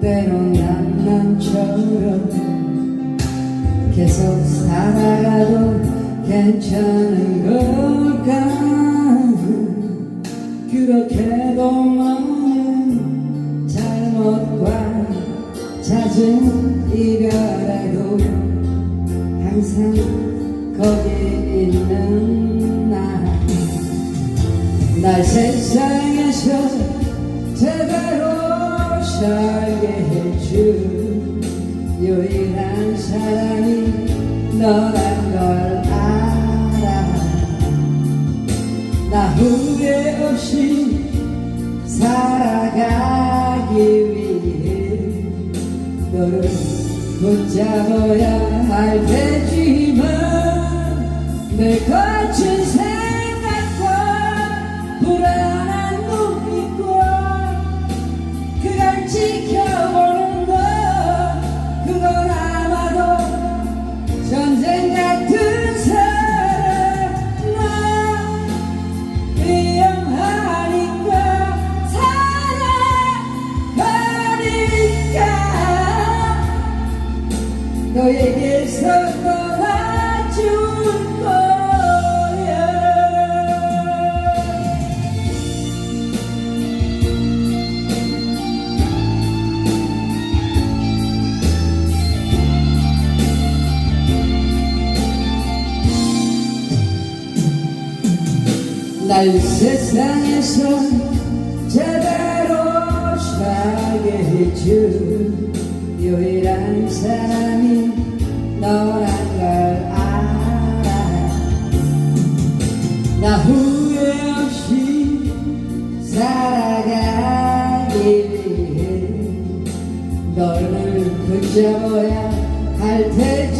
때론 남남처럼 계속 살아가도 괜찮은 걸까 그렇게도 많은 잘못과 잦은 이별에도 항상 거기 있는 나날 세상에서 제대로 살게 해준 유일한 사람이 너란 걸 알아. 나 후회 없이 살아가기 위해 너를 붙잡아야 할 테지만 내 거친 생 너에게서 날 세상에서 제대로 살게 해준 유일한 사람이 너란 걸 알아. 나 후회 없이 살아가기 위해 너를 붙잡아야 할 테지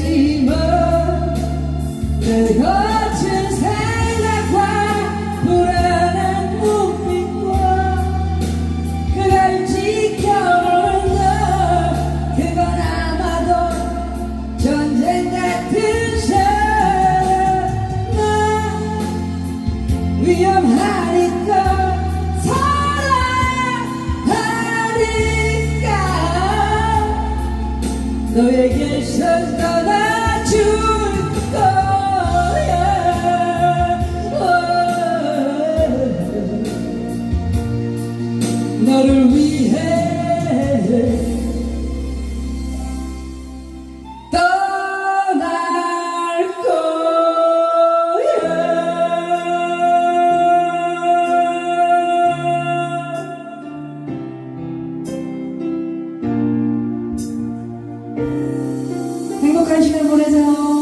위험하니까 사랑하니까 너에게서 떠나줄 거 Lord.